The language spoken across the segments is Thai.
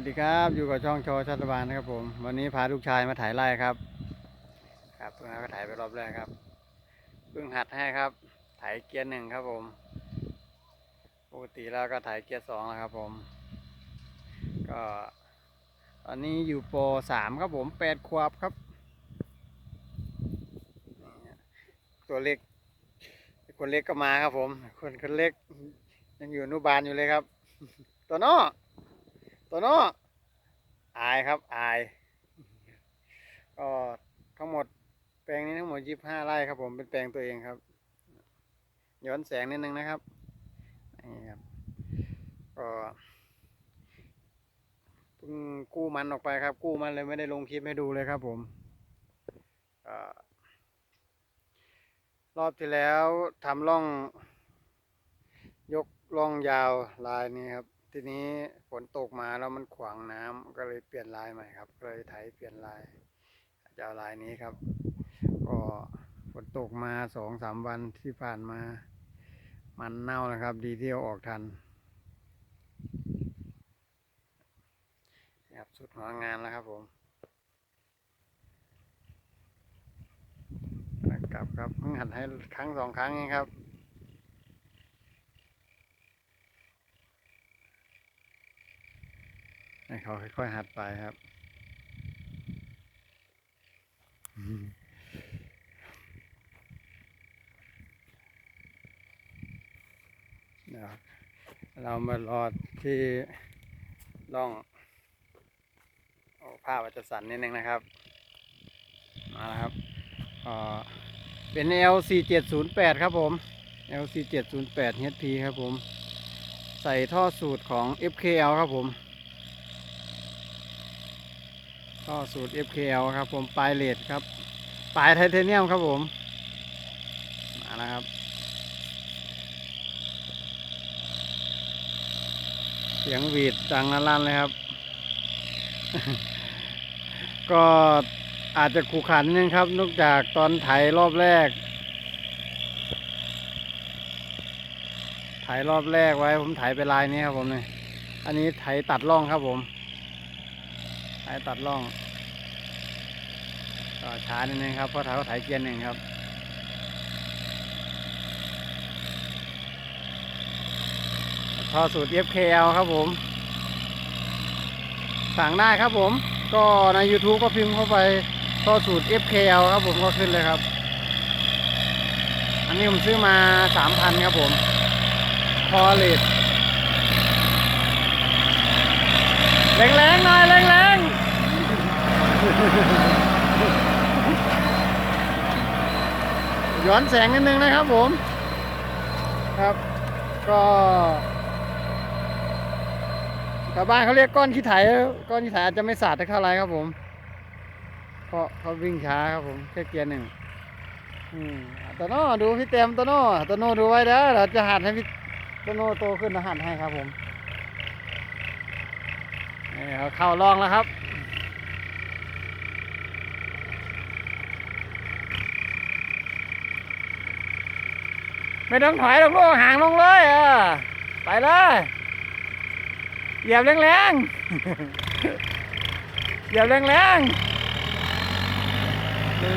วัสดีครับ อยู่กับช่องโชว์ชัตบานนะครับผม วันนี้พาลูกชายมาถ่ายไร่ครับ ครับเพิ่งก็ถ่ายไปรอบแรกครับเพิ่งหัดให้ครับ ถ่ายเกียร์หนึ่งครับผม ปกติแล้วก็ถ่ายเกียร์สองแล้วครับผม ก็ตอนนี้อยู่ปสามครับผมแปดขวบครับ ตัวเล็กคนเล็กก็มาครับผม คนคนเล็กยังอยู่อนุบาลอยู่เลยครับ ตัวน้อ ตัวน้ออายครับอาย ก็ทั้งหมดแปลงนี้ทั้งหมดยี่ห้าไร่ครับ ผมเป็นแปลงตัวเองครับ ย้อนแสงนิดนึงนะครับนี่ครับก็เพิ่งกู้มันออกไปครับ กู้มันเลยไม่ได้ลงคลิปให้ดูเลยครับ ผมรอบที่แล้วทำร่อง ยกร่องยาวลายนี้ครับ ทีนี้ฝนตกมาแล้วมันขวางน้ำก็เลยเปลี่ยนลายใหม่ครับเลยไถเปลี่ยนลายจะเอาลายนี้ครับ ก็ฝนตกมาสองสามวันที่ผ่านมา มันเน่านะครับ ดีที่เอาออกทันครับสุดหัวงานแล้วครับผมกลับครับหัดให้ครั้งสองครั้งเองครับ ให้เขาค่อยๆหัดไปครับเดี๋ยวเรามารอที่ร่องโอ้ภาพอาจจะสั่นนิดนึงนะครับ มาแล้วครับอ่าเป็น L4708 ครับผม L4708 HP ครับผม ใส่ท่อสูตรของ FKL ครับผม ท่อสูตร FKL ครับผมปลายเลดครับ ปลายไทเทเนียมครับผม มาแล้วครับ เสียงหวีดดังลั่นเลยครับ ก็อาจจะขู่ขันนิดนึงครับนอกจากตอนไถรอบแรกไถรอบแรกไว้ผมไถไปลายนี้ครับผมเนี่ยอันนี้ไถตัดร่องครับผม ไถตัดร่องก็ช้านิดนึงครับเพราะไถเขาไถเกียร์หนึ่งครับท่อสูตร FKL ครับผม สั่งได้ครับผม ก็ใน YouTube ก็พิมพ์เข้าไปท่อสูตร FKL ครับผมก็ขึ้นเลยครับ อันนี้ผมซื้อมา 3,000 ครับผมพอเลดแรงๆหน่อยแรงๆ ย้อนแสงนิดนึงนะครับผม ครับ ก็ชาวบ้านเขาเรียกก้อนขี้ไถก้อนขี้ไถอาจจะไม่สาดเท่าไรครับผมเพราะเขาวิ่งช้าครับผมแค่เกียร์หนึ่งอืมตโน่ดูพี่เต็มตโน่ตโน่ดูไว้เด้อเราจะหัดให้พี่ตโน่โตขึ้นเราหัดให้ครับผม นี่เขาเข้าลองแล้วครับ ไม่ต้องถอยหรอกลูกห่างลงเลยเออไปเลยเหยียบแรงๆเหยียบแรงๆนี่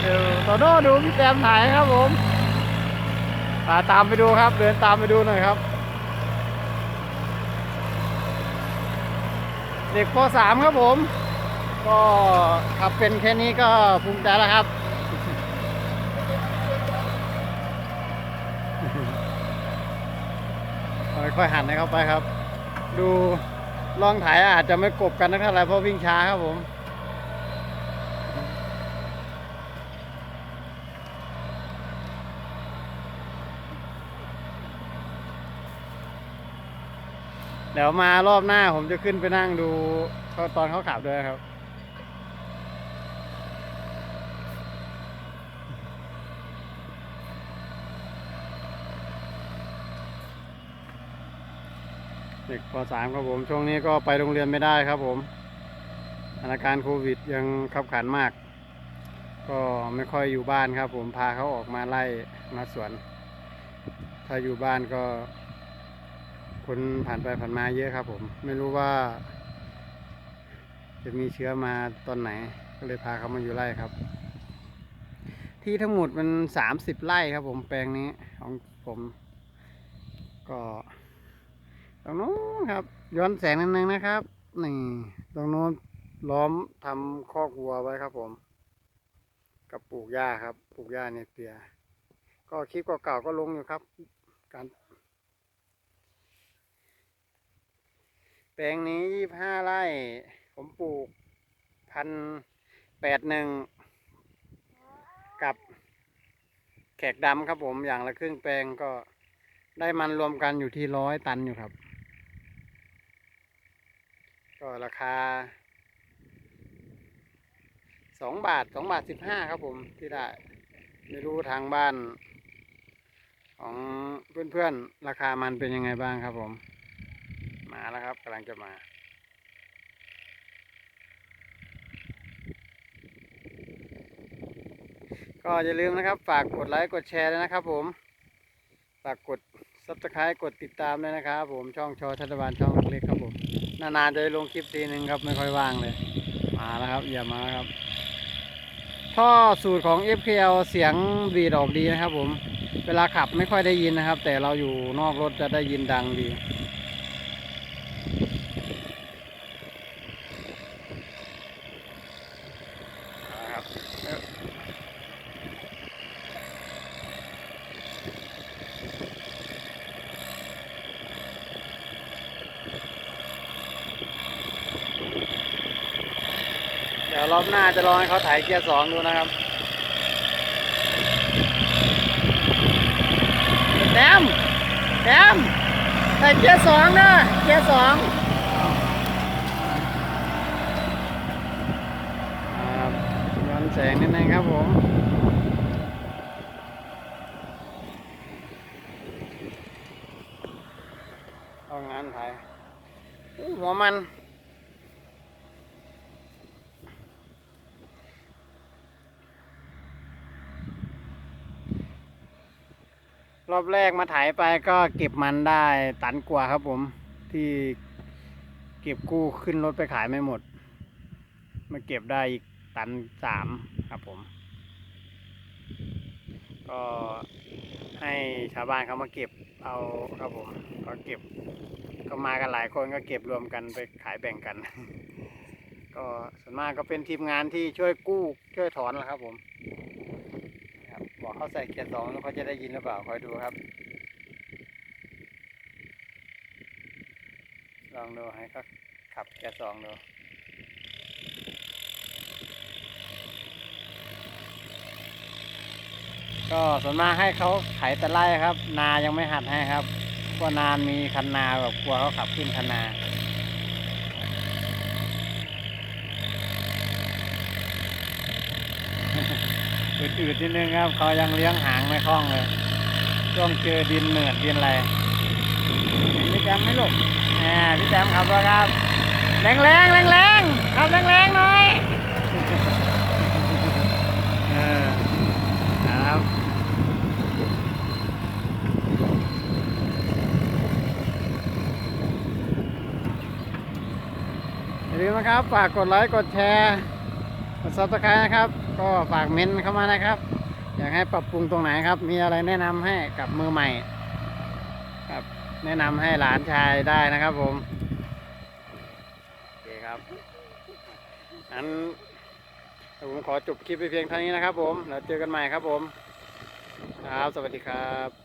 เดี๋ยวโตโน่ดูพี่แตมถ่ายครับผมาตามไปดูครับ เดินตามไปดูหน่อยครับ เด็กป .3 ครับผม ก็ขับเป็นแค่นี้ก็ภูมิใจแล้วครับ ค่อยๆหันให้เข้าไปครับ ดูลองถ่ายอาจจะไม่กบกันนักเท่าไหร่เพราะวิ่งช้าครับผมเดี๋ยวมารอบหน้าผมจะขึ้นไปนั่งดูตอนเขาขับด้วยครับ ด็กป .3 ครับผม ช่วงนี้ก็ไปโรงเรียนไม่ได้ครับผมสถานการณ์โควิดยังขับขันมาก ก็ไม่ค่อยอยู่บ้านครับ ผมพาเขาออกมาไล่มาสวน ถ้าอยู่บ้านก็ คนผ่านไปผ่านมาเยอะครับ ผม ไม่รู้ว่า จะมีเชื้อมาตอนไหน ก็เลยพาเขามาอยู่ไร่ครับ ที่ทั้งหมดมันสามสิบไร่ครับ ผมแปลงนี้ของผม ก็ ตรงนู้นครับ ย้อนแสงนิดนึงนะครับ นี่ตรงนู้นล้อมทำคอกวัวไว้ครับ ผม กับปลูกหญ้าครับ ปลูกหญ้าในเปียก็คลิปเก่าๆก็ลงอยู่ครับ การแปลงนี้ยี่ห้าไร่ ผมปลูกพันแปดหนึ่งกับแขกดำครับผมอย่างละครึ่งแปลงก็ได้มันรวมกันอยู่ที่ร้อยตันอยู่ครับ ก็ราคาสองบาทสองบาทสิบห้าครับผมที่ได้ไม่รู้ทางบ้าน ของเพื่อนๆ ราคามันเป็นยังไงบ้างครับผม มาแล้วครับกำลังจะมา ก็อย่าลืมนะครับ ฝากกดไลค์กดแชร์ด้วยนะครับผม ฝากกดซับสไครต์กดติดตามด้วยนะครับผมช่องชอชัตวานช่องเล็กครับ นานๆจะได้ลงคลิปทีหนึ่งครับไม่ค่อยว่างเลย มาแล้วครับอย่ามาครับ ท่อสูตรของ FKL เสียงดีดออกดีนะครับผม เวลาขับไม่ค่อยได้ยินนะครับ แต่เราอยู่นอกรถจะได้ยินดังดีเอาละครับเอ้อเดี๋ยว รอบหน้าจะลองให้เขาถ่ายเกียร์สองดูนะครับแต้มแต้มใส่เกียร์สองนะเกียร์สองครับย้อนแสงนิดนึงครับผมเอางานถ่ายหัวมัน รอบแรกมาถ่ายไปก็เก็บมันได้ตันกว่าครับผม ที่เก็บกู้ขึ้นรถไปขายไม่หมด มาเก็บได้อีกตันสามครับผม ก็ให้ชาวบ้านเขามาเก็บเอาครับผมก็เก็บก็มากันหลายคนก็เก็บรวมกันไปขายแบ่งกัน ก็ส่วนมากก็เป็นทีมงานที่ช่วยกู้ช่วยถอนแหละครับผม บอกเขาใส่เกียร์สองแล้วเขาจะได้ยินหรือเปล่าคอยดูครับ ลองดูให้เขาขับเกียร์สองดูก็ส่วนมากให้เขาไถแต่ไล่ครับ นายังไม่หัดให้ครับเพรานานมีคันนาแบบกลัวเขาขับขึ้นคันนา อืดๆนิดนึงครับเขายังเลี้ยงหางไม่คล่องเลยช่วงเจอดินเหนือดดินอะไรเห็นพี่แจมไหมลูกแหมพี่แจมขับรถครับแรงแรงแรงแรงๆขับแรงแรงๆหน่อยเออนะครับอย่าลืมนะครับ ฝากกดไลค์ กดแชร์ กดซับสไครต์นะครับ ก็ฝากเม้นต์เข้ามานะครับ อยากให้ปรับปรุงตรงไหนครับ มีอะไรแนะนำให้กับมือใหม่ ครับ แนะนำให้หลานชายได้นะครับผมโอเคครับอันผมขอจบคลิปไปเพียงเท่านี้นะครับผมแล้วเจอกันใหม่ครับผม ครับ สวัสดีครับ